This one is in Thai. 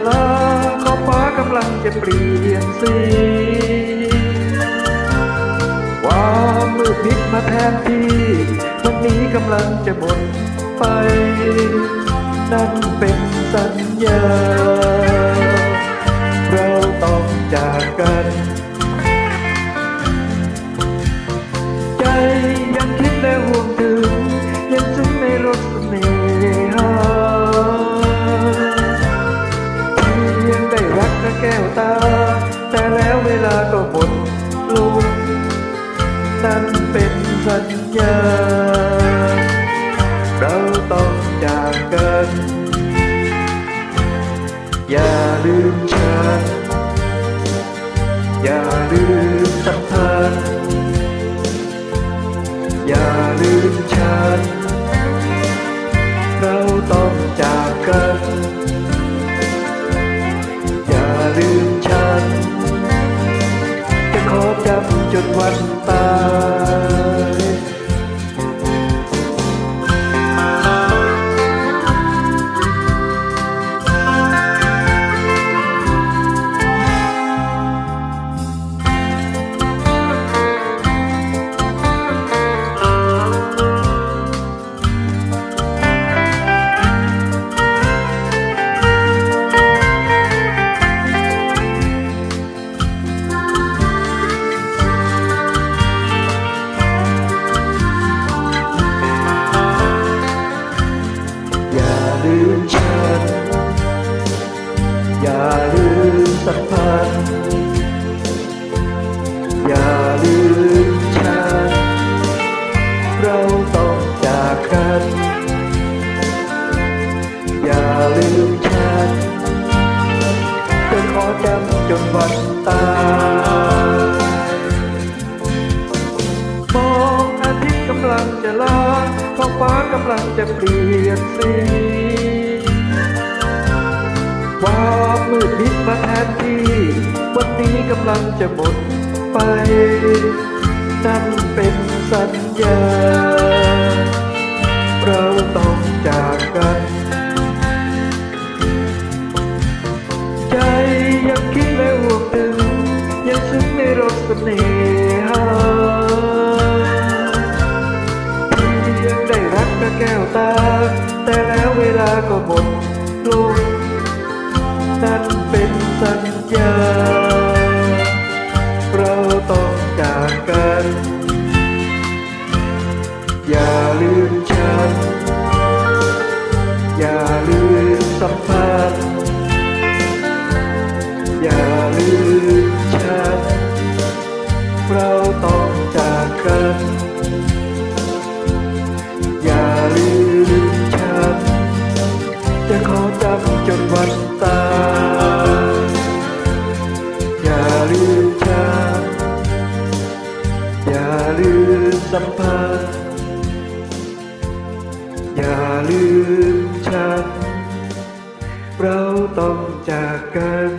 จะลาขอฟ้ากำลังจะเปลี่ยนสีความมืดมิดมาแทนที่วันนี้กำลังจะหมดไป นั่นเป็นสัญญา และแก้วตา แต่แล้วเวลาก็หมดลงนั่นเป็นสัญญา เราต้องจากกัน อย่าลืมฉัน อย่าลืม จำจน ลืมฉัน อย่าลืมสัมพันธ์อย่าลืมฉัน เราต้องจากกัน อย่าลืมฉันจะขอจำจนวันตายมองอาทิตย์กำลังจะลาท้องฟ้ากำลังจะเปลี่ยนสี ความมืดมิดมาแทนที่ วันนี้กำลังจะหมดไป นั่นเป็นสัญญา เราต้องจากกัน ใจยังคิดและห่วงถึง ยังซึ้งในรสเสน่หาเพียงได้รักกับแก้วตา แต่แล้วเวลาก็หมดลง นั่นเป็นสัญญาเรา ฉัน เราต้องจากกัน